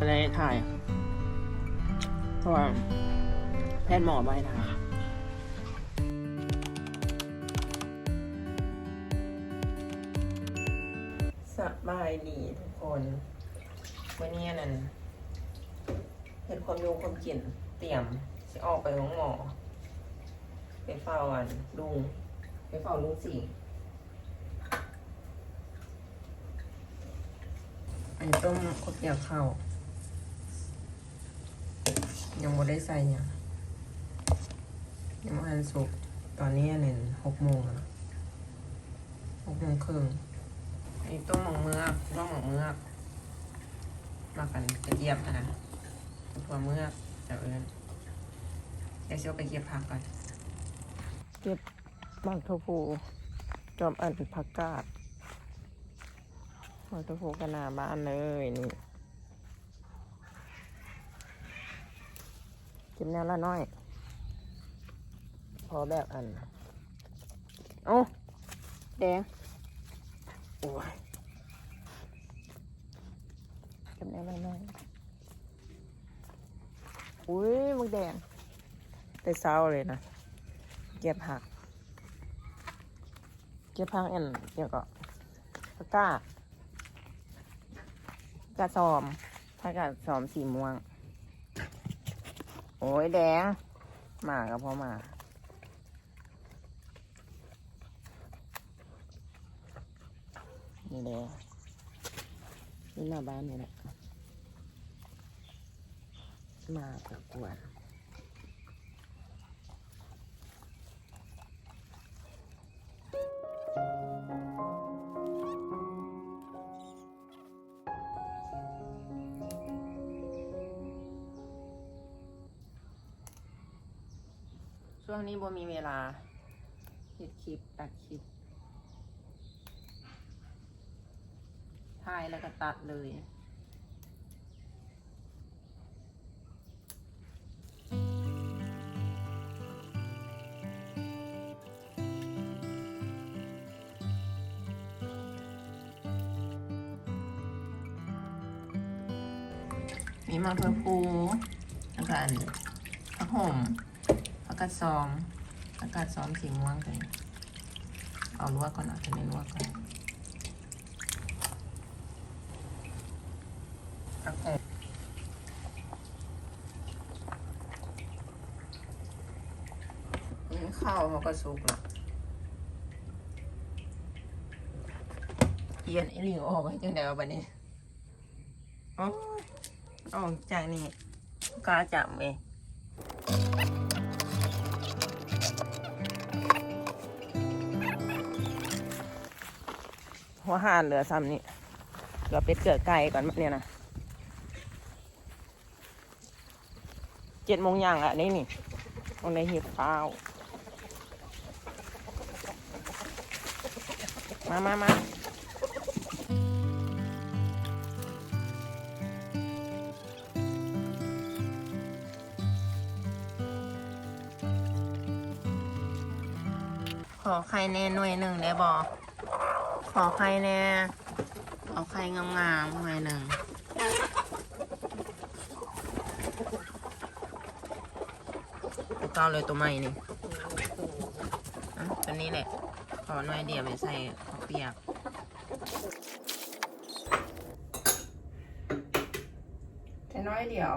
อะไรถ่าย เพราะว่าแพทย์หมอไม่ถ่ายสบายดีทุกคนวันนี้นั่นเห็นความยูความกินเตรียมจะออกไปของหมอ ไปเฝ้าอันลุงไปเฝ้าลุงสี่ อันนี้ต้มข้าวเปียกข้าว ยังไม่ได้ใส่เนี่ยงยังไม่ทันสุก ตอนนี้อันนี้หกโมงแล้วหกโมงครึ่งอันนี้ต้มหมกเมือกต้มหมกเมือกมากันกระเทียมนะตัวเมือกจะเอิญเดี๋ยวเชียวไปเก็บผักก่อนเก็บบังโทฟูจอมอันผักกาดมอเตอร์โฟกันหน้าบ้านเลยนี่ ก็บแนวละน้อย พอแบบอันโอ้แดงโอ้ยก็บแนวละน้อยอุ้ยมึงแดงแต่เศร้าเลยนะ เก็บผัก เก็บผักอันเดี๋ยวก็ตะกร้ากระสอมถ้ากระสอมสีม่วง โอ้ยแดง หมากับพ่อหมา นี่แดงนี่หน้าบ้านนี่แหละหมากับกวน ช่วงนี้โบมีเวลาเฮ็ดคลิปตัดคลิปถ่ายแล้วก็ตัดเลยมีมะเขือพูแล้วก็อันผักห่ม กกาดซอมผักาดซอมสีม่วงกันเอาลวกก่อนเอาจะไม่ลวกก่อนผักห่มนี่ข้าวเขาก็สุกล้วเอียนไอ้หลิวออกไปจังเดียวบันนี้อ๋อออกจากนี่กล้าจับเอง หัวห่านเหลือซ้ำนี่เหลือเป็ดเกิดไก่ก่อนเนี่ยนะเจ็ดโมงย่างอะนี่นี่ตรงในเหีบข้าวมามามาขอไข่แน่หน่วยหนึ่งได้บอข อไข่แน่เอาไข่งามๆหน่อยหนึ่งตัวเก้าเลยตัวใหม่นี่อะตัวนี้แหละ ขอหน่อยเดียวไปใส่ข้าวเปียกแค่น้อยเดียว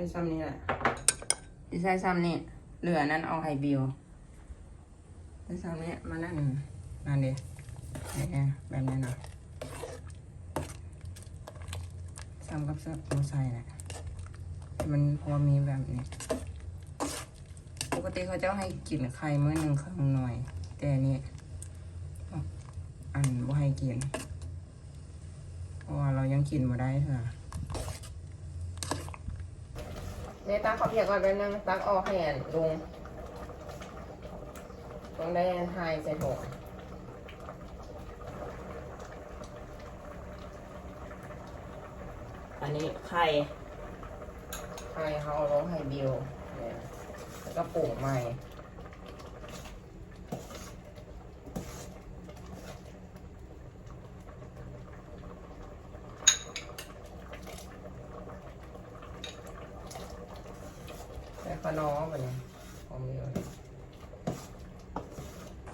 ส่ซ้ำนี่แหละที่ใส่ซ้ำนี่ เหลือนั้นเอาไข่บิวใส่ซ้ำนี่มานั่นนั่นดิเนี่ยแบบนี้นะซ้ำกับเสื้อโมใส่แหละมันพอมีแบบนี้ ปกติเขาจะให้กินไข่เมื่อหนึ่งครั้งหน่อย แต่นี่อันบ่ให้กิน เพราะว่าเรายังกินมาได้เถอะ เนี่ยตักขอเพียก่อนแป๊บนึงตักออกแหนลุงต้องได้ทายใส่ถุงอันนี้ไข่ไข่เขาเอาลงไข่บิวแล้วก็ปลูกใหม่ แต่ขนอไปเนี่ยของมีอะไร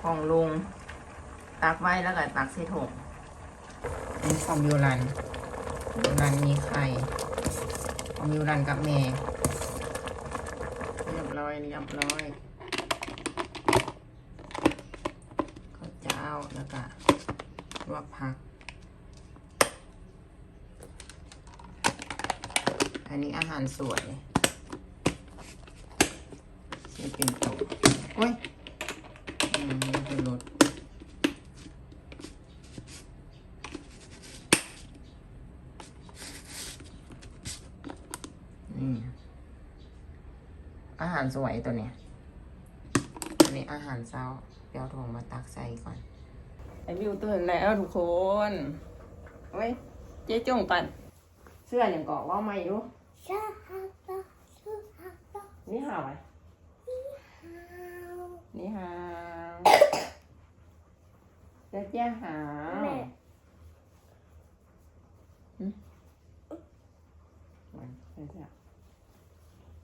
ของลุง ตักไว้แล้วก็ตักใส่ถุงอันนี้ของยูรันยูรันมีไข่ของยูรันกับแม่เรียบร้อยเรียบร้อยข้าวเจ้าแล้วก็ลวกผัก อันนี้อาหารสวยนี่เป็นโต๊ะโอ้ยอืมนี่เป็นรถนี่อารสวยตัวเนี้ยอันนี้อาหารเช้าเปียวทวงมาตักใส่ก่อนไอบิวตื่นแล้วทุกคนเว้ยเจ๊จงปันเสื้ออย่างเกาะว่าไม่รู้นี่หาวไหมนี่หาวเจ๊เจ๊หาว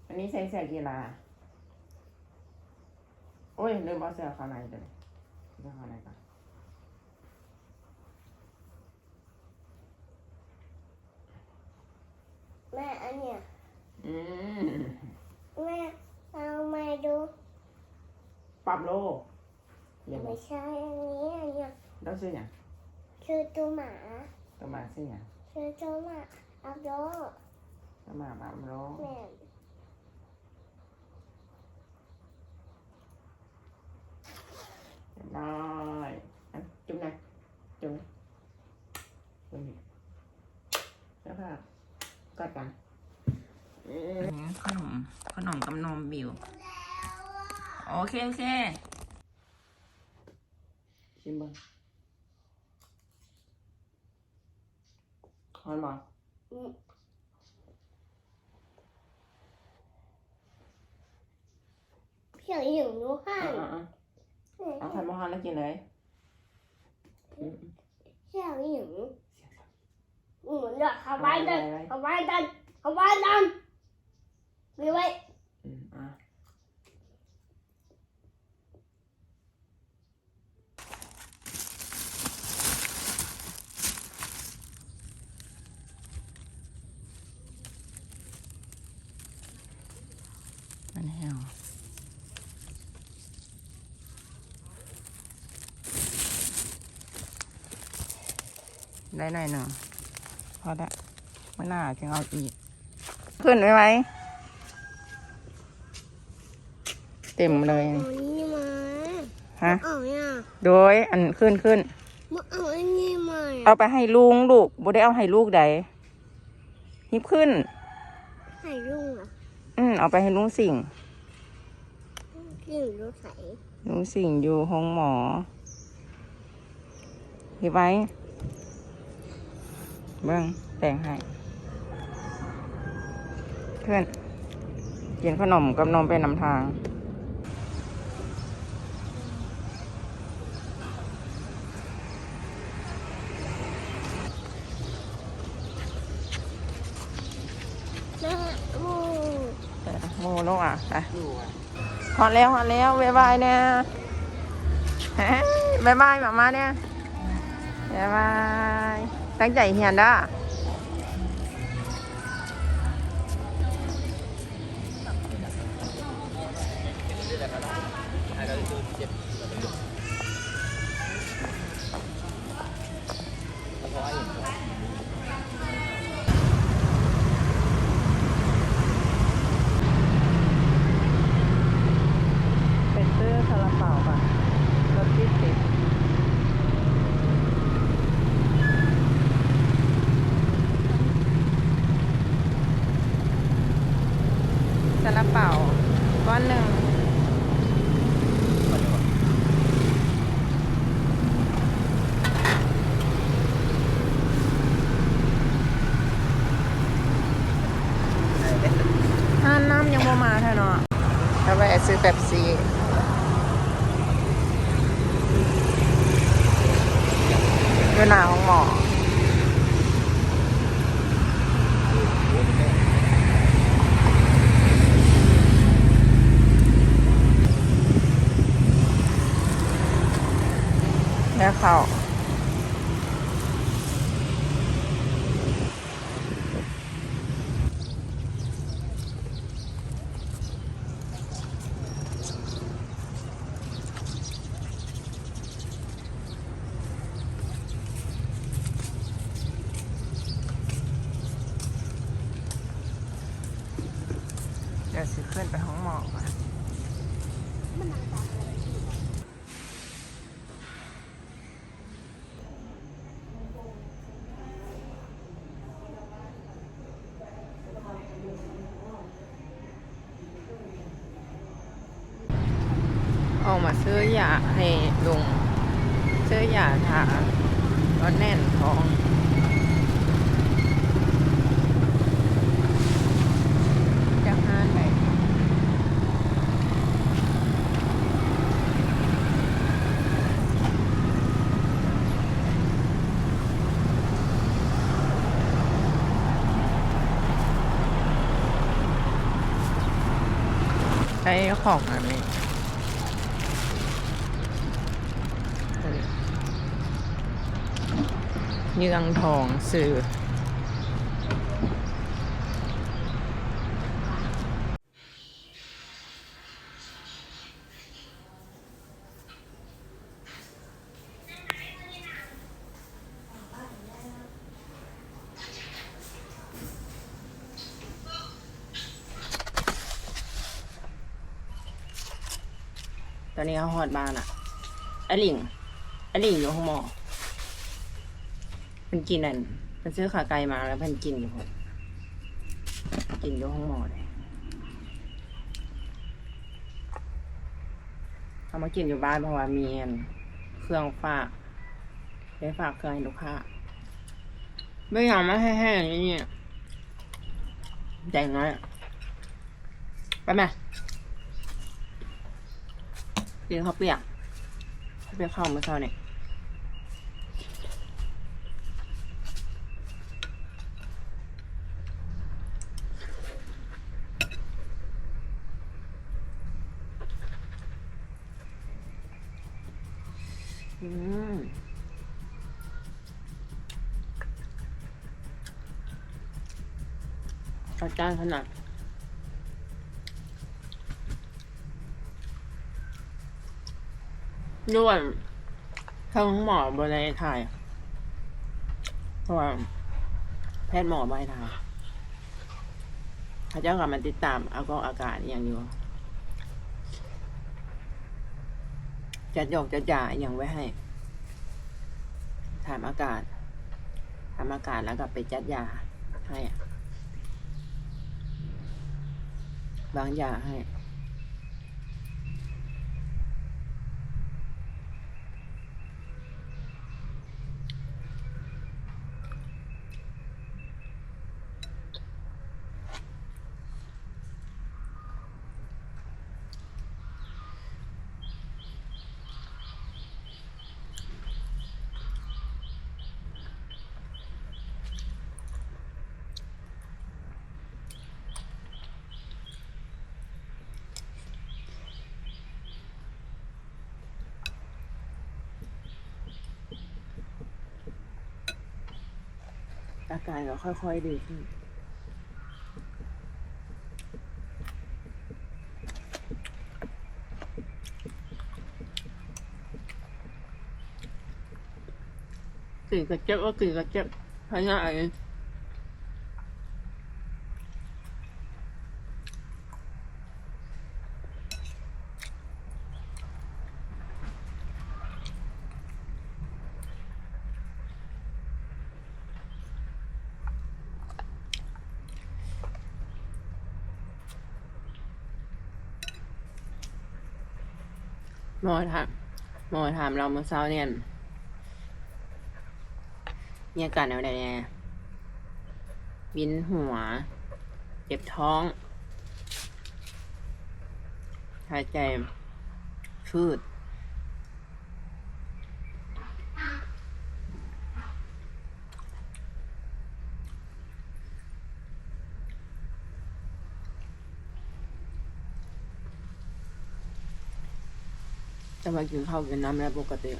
วันนี้ใส่เสื้อกีฬา อ้ยลืมเอาเสื้อข้างในเลยเสื้อข้างในก่อน妹，อันเนี้ยอืมแม่เอามาดูปรับโลเรียนไม่ใช่อันนี้อันเนี้ยแล้วซื้ออย่างคือตัวหมาตัวมาซื้ออย่างคือตัวหมาเอาโดตัวมาปรับโลแม่ เรียบร้อยอะจุ่มนะจุ่มนะจุ่มดิแล้วก็กอดกันขนมขนมกับนมบิวโอเค โอเค ชิมบ้างฮอนบ่พี่อยากหิวหนูให้อะอะอะ เอาไข่มาฮอนแล้วกินเลยอืมพี่อยากหิวหนูอยากเข้าบ้านกันเข้าบ้านกันเข้าบ้านกันมีไว้ อืมอะมันแห้ว ได้หน่อยหนึ่งพอได้ไม่น่าจะเอาอีก ขึ้นไหมไหมเต็มเลยเอานี่มาฮะเอาเนี่ยโดยอันขึ้นขึ้นมาเอาอันนี้มาเอาไปให้ลุงลูกบ่ได้เอาให้ลูกใดหิบขึ้น ให้ลุงอะอืมเอาไปให้ลุงสิงห์กินรถไถลุงสิงห์อยู่ห้องหมอหิบไว้ เบิ้งแต่งให้เพื่อนกินขนมกับนมเป็นนำทางแม่โอ้เออโมโนอะไปฮอดแล้วฮอดแล้วบ๊ายบายเนี่ยฮะบ๊ายบายหมามาเนี่ยบ๊ายบาย ตั้งใจเฮียนเด้อเป็นซื้อคาราเปาป่ะรถที่สิบซาลาเปาก้อนหนึ่ง ซื้อแบบซีอยู่หน้าห้องหมอ แล้ว เขาเดี๋ยวสิขึ้นไปห้องหมอก่อน ออกมาซื้อยาให้ลุงซื้อยาทาก็แน่นท้องจะห้านไหนใช้ ของอันนี้เยืองทองสื่อ อนนี้เขาหอดบ้านอะไอหลิงไอหลิงอยู่ห้องหมอมันกินอันมันซื้อขาไก่มาแล้วมันกินอยู่ผมกินอยู่ห้องหมอเลยเอามากินอยู่บ้านเพราะว่ามีอันเครื่องฝากได้ฝากเครื่องให้ลูกค้าไม่อยากมาให้แห้งอย่างนี้แต่งน้อยไปไหม กินข้าวเปียกข้าวเปียกข้าวเมื่อเช้าเนี่ยอืมจัดจ้านขนาด ด้วยทางหมอบนในถ่ายเพราะว่าแพทย์หมอไม่ถ่ายเขาเจ้ากลับมาติดตามเอาก็อาการอย่างอยู่จัดหยกจัดจ่าอย่างไว้ให้ถามอากาศถามอากาศแล้วก็ไปจัดยาให้บางยาให้ อาการก็ค่อยๆดีขึ้นกลิ่นกระเจี๊ยบก็กลิ่นกระเจี๊ยบพง่ายห มอถามหมอถามเราเมื่อเช้าเนี่ยมีอาการอะไรเนี่ยวินหัว เจ็บท้องหายใจฟืด มากินข้าวกินน้ำแล้วปกติ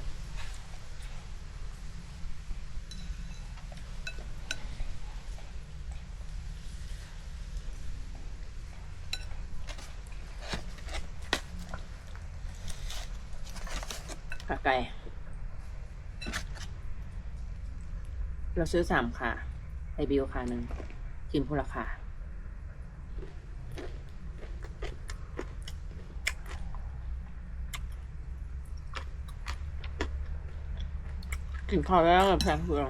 ขาไก่ เราซื้อสามค่ะไอบิวค่ะหนึ่งกินพูละค่ กินข้าวแล้วกับแพงเพื่อน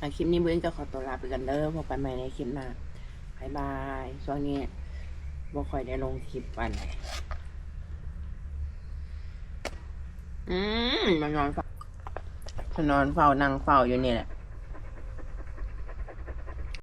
อะคลิปนี้บื้องจะขอตัวลาไปกันเด้อพบกันใหม่ในคลิปหน้าบายบายช่วงนี้บ่ค่อยได้ลงคลิปวันไหนอืมมานอนเฝ้านอนเฝ้านั่งเฝ้าอยู่นี่แหละ